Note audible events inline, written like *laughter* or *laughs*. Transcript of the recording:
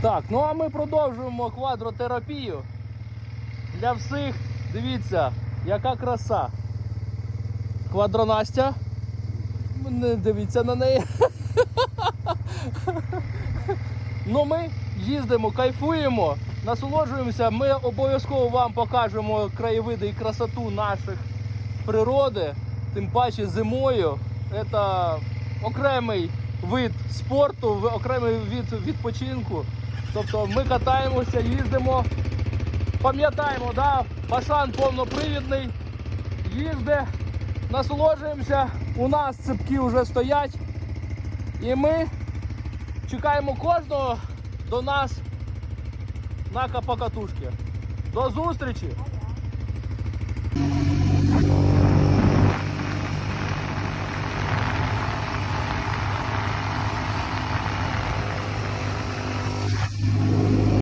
Так, ну а ми продовжуємо квадротерапію. Для всіх, дивіться, яка краса. Квадронастя. Не дивіться на неї. *laughs* Ну ми їздимо, кайфуємо, насолоджуємося. Ми обов'язково вам покажемо краєвиди і красоту наших природи, тим паче зимою. Це окремий вид спорту, окремий вид відпочинку. Тобто ми катаємося, їздимо, пам'ятаємо, да? Пашан повнопривідний, їзде, насолоджуємося. У нас цепки вже стоять. І ми чекаємо кожного до нас на покатушки. До зустрічі!